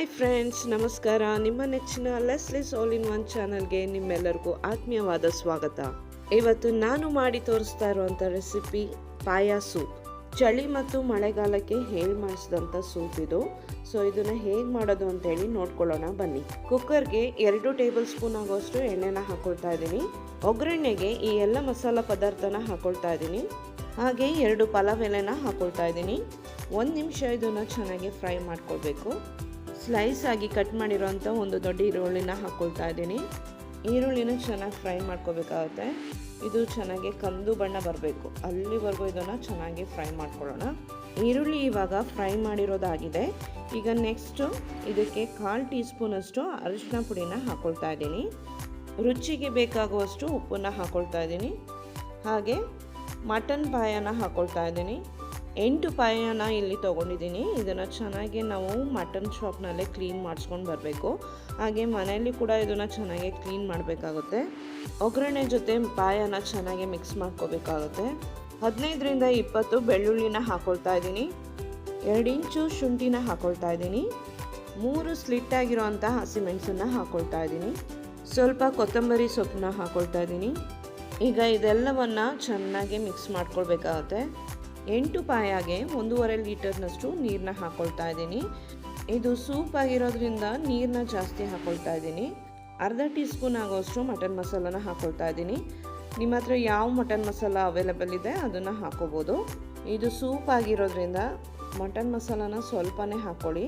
Hi friends, ನಮಸ್ಕಾರ. ನಿಮ್ಮ ನೆಚ್ಚಿನ ಲೆಸ್ಲಿಸ್ ಆಲ್ ಇನ್ ಒನ್ ಚಾನಲ್ಗೆ ನಿಮ್ಮೆಲ್ಲರಿಗೂ ಆತ್ಮೀಯವಾದ ಸ್ವಾಗತ. ಇವತ್ತು ನಾನು ಮಾಡಿ ತೋರಿಸ್ತಾ ಇರುವಂಥ ರೆಸಿಪಿ ಪಾಯ ಸೂಪ್ ಚಳಿ ಮತ್ತು ಮಳೆಗಾಲಕ್ಕೆ ಹೇಳಿ ಮಾಡಿಸಿದಂಥ ಸೂಪ್ ಇದು. ಸೊ ಇದನ್ನು ಹೇಗೆ ಮಾಡೋದು ಅಂತೇಳಿ ನೋಡ್ಕೊಳ್ಳೋಣ, ಬನ್ನಿ. ಕುಕ್ಕರ್ಗೆ ಎರಡು ಟೇಬಲ್ ಸ್ಪೂನ್ ಆಗೋಷ್ಟು ಎಣ್ಣೆನ ಹಾಕೊಳ್ತಾ ಇದ್ದೀನಿ. ಒಗ್ಗರಣೆಗೆ ಈ ಎಲ್ಲ ಮಸಾಲ ಪದಾರ್ಥನ ಹಾಕೊಳ್ತಾ ಇದ್ದೀನಿ. ಹಾಗೆ ಎರಡು ಪಲಾವ್ ಎಲೆನ ಹಾಕೊಳ್ತಾ ಇದ್ದೀನಿ. ಒಂದು ನಿಮಿಷ ಇದನ್ನು ಚೆನ್ನಾಗಿ ಫ್ರೈ ಮಾಡ್ಕೊಳ್ಬೇಕು. ಸ್ಲೈಸ್ ಆಗಿ ಕಟ್ ಮಾಡಿರೋಂಥ ಒಂದು ದೊಡ್ಡ ಈರುಳ್ಳಿನ ಹಾಕ್ಕೊಳ್ತಾ ಇದ್ದೀನಿ. ಈರುಳ್ಳಿನ ಚೆನ್ನಾಗಿ ಫ್ರೈ ಮಾಡ್ಕೋಬೇಕಾಗುತ್ತೆ. ಇದು ಚೆನ್ನಾಗಿ ಕಂದು ಬಣ್ಣ ಬರಬೇಕು. ಅಲ್ಲಿವರೆಗೂ ಇದನ್ನು ಚೆನ್ನಾಗಿ ಫ್ರೈ ಮಾಡ್ಕೊಳ್ಳೋಣ. ಈರುಳ್ಳಿ ಇವಾಗ ಫ್ರೈ ಮಾಡಿರೋದಾಗಿದೆ. ಈಗ ನೆಕ್ಸ್ಟು ಇದಕ್ಕೆ ಕಾಲು ಟೀ ಸ್ಪೂನಷ್ಟು ಅರಿಶಿನ ಪುಡಿನ ಹಾಕ್ಕೊಳ್ತಾ ಇದ್ದೀನಿ. ರುಚಿಗೆ ಬೇಕಾಗುವಷ್ಟು ಉಪ್ಪನ್ನು ಹಾಕ್ಕೊಳ್ತಾ ಇದ್ದೀನಿ. ಹಾಗೆ ಮಟನ್ ಪಾಯನ ಹಾಕ್ಕೊಳ್ತಾ ಇದ್ದೀನಿ. ಎಂಟು ಪಾಯನ ಇಲ್ಲಿ ತೊಗೊಂಡಿದ್ದೀನಿ. ಇದನ್ನು ಚೆನ್ನಾಗಿ ನಾವು ಮಟನ್ ಶಾಪ್ನಲ್ಲೇ ಕ್ಲೀನ್ ಮಾಡಿಸ್ಕೊಂಡು ಬರಬೇಕು. ಹಾಗೆ ಮನೆಯಲ್ಲಿ ಕೂಡ ಇದನ್ನು ಚೆನ್ನಾಗಿ ಕ್ಲೀನ್ ಮಾಡಬೇಕಾಗುತ್ತೆ. ಒಗ್ಗರಣೆ ಜೊತೆ ಪಾಯನ ಚೆನ್ನಾಗಿ ಮಿಕ್ಸ್ ಮಾಡ್ಕೋಬೇಕಾಗುತ್ತೆ. ಹದಿನೈದರಿಂದ ಇಪ್ಪತ್ತು ಬೆಳ್ಳುಳ್ಳಿನ ಹಾಕೊಳ್ತಾ ಇದ್ದೀನಿ. ಎರಡು ಇಂಚು ಶುಂಠಿನ ಹಾಕ್ಕೊಳ್ತಾ ಇದ್ದೀನಿ. ಮೂರು ಸ್ಲಿಟ್ ಆಗಿರೋವಂಥ ಹಸಿಮೆಣಸನ್ನು ಹಾಕೊಳ್ತಾ ಇದ್ದೀನಿ. ಸ್ವಲ್ಪ ಕೊತ್ತಂಬರಿ ಸೊಪ್ಪನ್ನ ಹಾಕೊಳ್ತಾ ಇದ್ದೀನಿ. ಈಗ ಇದೆಲ್ಲವನ್ನು ಚೆನ್ನಾಗಿ ಮಿಕ್ಸ್ ಮಾಡ್ಕೊಳ್ಬೇಕಾಗತ್ತೆ. ಎಂಟು ಪಾಯಾಗೆ ಒಂದೂವರೆ ಲೀಟರ್ನಷ್ಟು ನೀರನ್ನ ಹಾಕ್ಕೊಳ್ತಾ ಇದ್ದೀನಿ. ಇದು ಸೂಪ್ ಆಗಿರೋದ್ರಿಂದ ನೀರನ್ನ ಜಾಸ್ತಿ ಹಾಕ್ಕೊಳ್ತಾ ಇದ್ದೀನಿ. ಅರ್ಧ ಟೀ ಸ್ಪೂನ್ ಆಗೋಷ್ಟು ಮಟನ್ ಮಸಾಲನ ಹಾಕ್ಕೊಳ್ತಾ ಇದ್ದೀನಿ. ನಿಮ್ಮ ಹತ್ರ ಯಾವ ಮಟನ್ ಮಸಾಲ ಅವೈಲೇಬಲ್ ಇದೆ ಅದನ್ನು ಹಾಕೋಬೋದು. ಇದು ಸೂಪ್ ಆಗಿರೋದ್ರಿಂದ ಮಟನ್ ಮಸಾಲಾನ ಸ್ವಲ್ಪನೇ ಹಾಕ್ಕೊಳ್ಳಿ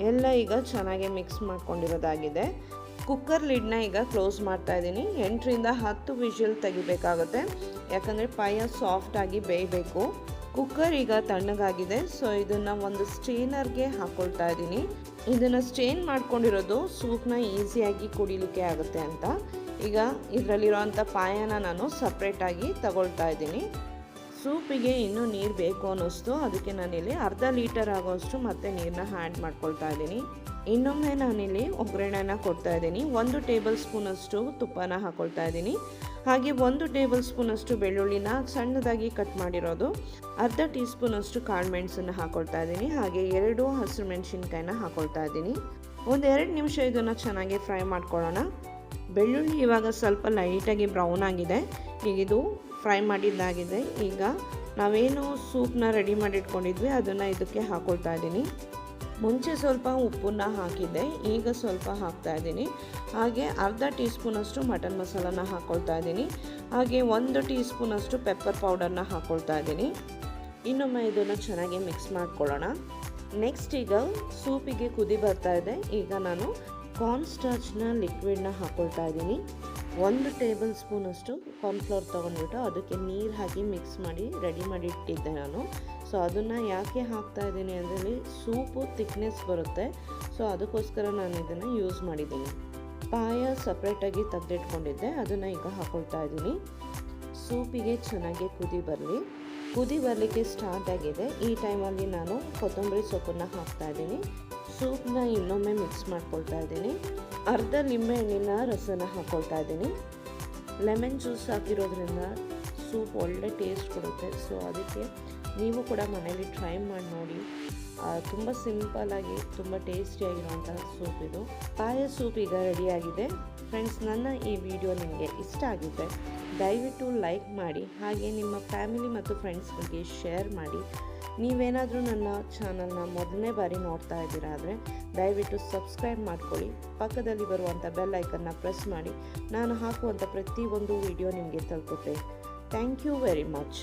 ಎಲ್ಲ ಈಗ ಚೆನ್ನಾಗಿ ಮಿಕ್ಸ್ ಮಾಡ್ಕೊಂಡಿರೋದಾಗಿದೆ. ಕುಕ್ಕರ್ ಲಿಡ್ನ ಈಗ ಕ್ಲೋಸ್ ಮಾಡ್ತಾ ಇದ್ದೀನಿ. ಎಂಟರಿಂದ ಹತ್ತು ವಿಷಲ್ ತೆಗಿಬೇಕಾಗುತ್ತೆ. ಯಾಕಂದರೆ ಪಾಯ ಸಾಫ್ಟಾಗಿ ಬೇಯಬೇಕು. ಕುಕ್ಕರ್ ಈಗ ತಣ್ಣಗಾಗಿದೆ, ಸೊ ಇದನ್ನು ಒಂದು ಸ್ಟೇನರ್ಗೆ ಹಾಕ್ಕೊಳ್ತಾ ಇದ್ದೀನಿ ಇದನ್ನು ಸ್ಟೇನ್ ಮಾಡ್ಕೊಂಡಿರೋದು ಸೂಪ್ನ ಈಸಿಯಾಗಿ ಕುಡಿಲಿಕ್ಕೆ ಆಗುತ್ತೆ ಅಂತ. ಈಗ ಇದರಲ್ಲಿರೋಂಥ ಪಾಯನ ನಾನು ಸಪ್ರೇಟಾಗಿ ತಗೊಳ್ತಾ ಇದ್ದೀನಿ ಸೂಪಿಗೆ ಇನ್ನೂ ನೀರು ಬೇಕು ಅನ್ನಿಸ್ತು ಅದಕ್ಕೆ ನಾನಿಲ್ಲಿ ಅರ್ಧ ಲೀಟರ್ ಆಗೋಷ್ಟು ಮತ್ತೆ ನೀರನ್ನ ಹ್ಯಾಡ್ ಮಾಡ್ಕೊಳ್ತಾ ಇದ್ದೀನಿ ಇನ್ನೊಮ್ಮೆ ನಾನಿಲ್ಲಿ ಒಗ್ಗರಣೆನ ಕೊಡ್ತಾ ಇದ್ದೀನಿ ಒಂದು ಟೇಬಲ್ ಸ್ಪೂನಷ್ಟು ತುಪ್ಪನ ಹಾಕ್ಕೊಳ್ತಾ ಇದ್ದೀನಿ ಹಾಗೆ ಒಂದು ಟೇಬಲ್ ಸ್ಪೂನಷ್ಟು ಬೆಳ್ಳುಳ್ಳಿನ ಸಣ್ಣದಾಗಿ ಕಟ್ ಮಾಡಿರೋದು. ಅರ್ಧ ಟೀ ಸ್ಪೂನಷ್ಟು ಕಾಳು ಮೆಣಸನ್ನು ಹಾಕೊಳ್ತಾ ಇದ್ದೀನಿ. ಹಾಗೆ ಎರಡು ಹಸಿರು ಮೆಣಸಿನ್ಕಾಯಿನ ಹಾಕೊಳ್ತಾ ಇದ್ದೀನಿ. ಒಂದು ಎರಡು ನಿಮಿಷ ಇದನ್ನು ಚೆನ್ನಾಗಿ ಫ್ರೈ ಮಾಡ್ಕೊಳ್ಳೋಣ. ಬೆಳ್ಳುಳ್ಳಿ ಇವಾಗ ಸ್ವಲ್ಪ ಲೈಟಾಗಿ ಬ್ರೌನ್ ಆಗಿದೆ. ಈಗ ಇದು ಫ್ರೈ ಮಾಡಿದ್ದಾಗಿದೆ. ಈಗ ನಾವೇನು ಸೂಪ್ನ ರೆಡಿ ಮಾಡಿಟ್ಕೊಂಡಿದ್ವಿ, ಅದನ್ನು ಇದಕ್ಕೆ ಹಾಕೊಳ್ತಾ ಇದ್ದೀನಿ. ಮುಂಚೆ ಸ್ವಲ್ಪ ಉಪ್ಪನ್ನ ಹಾಕಿದ್ದೆ, ಈಗ ಸ್ವಲ್ಪ ಹಾಕ್ತಾ ಇದ್ದೀನಿ. ಹಾಗೆ ಅರ್ಧ ಟೀ ಸ್ಪೂನಷ್ಟು ಮಟನ್ ಮಸಾಲಾನ ಹಾಕ್ಕೊಳ್ತಾ ಇದ್ದೀನಿ. ಹಾಗೆ ಒಂದು ಟೀ ಸ್ಪೂನಷ್ಟು ಪೆಪ್ಪರ್ ಪೌಡರ್ನ ಹಾಕ್ಕೊಳ್ತಾ ಇದ್ದೀನಿ. ಇನ್ನೊಮ್ಮೆ ಇದನ್ನು ಚೆನ್ನಾಗಿ ಮಿಕ್ಸ್ ಮಾಡ್ಕೊಳ್ಳೋಣ. ನೆಕ್ಸ್ಟ್ ಈಗ ಸೂಪಿಗೆ ಕುದಿ ಬರ್ತಾ ಇದೆ. ಈಗ ನಾನು ಕಾರ್ನ್ ಸ್ಟಾರ್ಚ್ನ ಲಿಕ್ವಿಡ್ನ ಹಾಕ್ಕೊಳ್ತಾ ಇದ್ದೀನಿ. ಒಂದು ಟೇಬಲ್ ಸ್ಪೂನಷ್ಟು ಕಾರ್ನ್ಫ್ಲವರ್ ತೊಗೊಂಡ್ಬಿಟ್ಟು ಅದಕ್ಕೆ ನೀರು ಹಾಕಿ ಮಿಕ್ಸ್ ಮಾಡಿ ರೆಡಿ ಮಾಡಿ ಇಟ್ಟಿದ್ದೆ ನಾನು. ಸೊ ಅದನ್ನು ಯಾಕೆ ಹಾಕ್ತಾ ಇದ್ದೀನಿ ಅಂದರೆ ಸೂಪು ತಿಕ್ನೆಸ್ ಬರುತ್ತೆ. ಸೊ ಅದಕ್ಕೋಸ್ಕರ ನಾನು ಇದನ್ನು ಯೂಸ್ ಮಾಡಿದ್ದೀನಿ. ಪಾಯ ಸಪ್ರೇಟಾಗಿ ತೆಗೆದಿಟ್ಕೊಂಡಿದ್ದೆ. ಅದನ್ನು ಈಗ ಹಾಕೊಳ್ತಾ ಇದ್ದೀನಿ. ಸೂಪಿಗೆ ಚೆನ್ನಾಗಿ ಕುದಿ ಬರಲಿ. ಕುದಿ ಬರಲಿಕ್ಕೆ ಸ್ಟಾರ್ಟ್ ಆಗಿದೆ. ಈ ಟೈಮಲ್ಲಿ ನಾನು ಕೊತ್ತಂಬರಿ ಸೊಪ್ಪನ್ನು ಹಾಕ್ತಾ ಇದ್ದೀನಿ. ಸೂಪ್ನ ಇನ್ನೊಮ್ಮೆ ಮಿಕ್ಸ್ ಮಾಡ್ಕೊಳ್ತಾ ಇದ್ದೀನಿ. ಅರ್ಧ ನಿಂಬೆಹಣ್ಣಿನ ರಸನ ಹಾಕ್ಕೊಳ್ತಾ ಇದ್ದೀನಿ. ಲೆಮನ್ ಜ್ಯೂಸ್ ಹಾಕಿರೋದ್ರಿಂದ ಸೂಪ್ ಒಳ್ಳೆ ಟೇಸ್ಟ್ ಕೊಡುತ್ತೆ. ಸೊ ಅದಕ್ಕೆ ನೀವು ಕೂಡ ಮನೇಲಿ ಟ್ರೈ ಮಾಡಿ ನೋಡಿ. ತುಂಬ ಸಿಂಪಲ್ಲಾಗಿ ತುಂಬ ಟೇಸ್ಟಿಯಾಗಿರುವಂಥ ಸೂಪ್ ಇದು. ಪಾಯ ಸೂಪ್ ಈಗ ರೆಡಿಯಾಗಿದೆ ಫ್ರೆಂಡ್ಸ್ ನನ್ನ ಈ ವಿಡಿಯೋ ನಿಮಗೆ ಇಷ್ಟ ಆಗಿದೆ ದಯವಿಟ್ಟು ಲೈಕ್ ಮಾಡಿ, ಹಾಗೆ ನಿಮ್ಮ ಫ್ಯಾಮಿಲಿ ಮತ್ತು ಫ್ರೆಂಡ್ಸ್ಗಳಿಗೆ ಶೇರ್ ಮಾಡಿ. ನೀವೇನಾದರೂ ನನ್ನ ಚಾನಲ್ನ ಮೊದಲನೇ ಬಾರಿ ನೋಡ್ತಾ ಇದ್ದೀರಾ ಆದರೆ ದಯವಿಟ್ಟು ಸಬ್ಸ್ಕ್ರೈಬ್ ಮಾಡ್ಕೊಳ್ಳಿ. ಪಕ್ಕದಲ್ಲಿ ಬರುವಂಥ ಬೆಲ್ ಐಕನ್ನ ಪ್ರೆಸ್ ಮಾಡಿ. ನಾನು ಹಾಕುವಂಥ ಪ್ರತಿಯೊಂದು ವಿಡಿಯೋ ನಿಮಗೆ ತಲುಪುತ್ತೆ. Thank you very much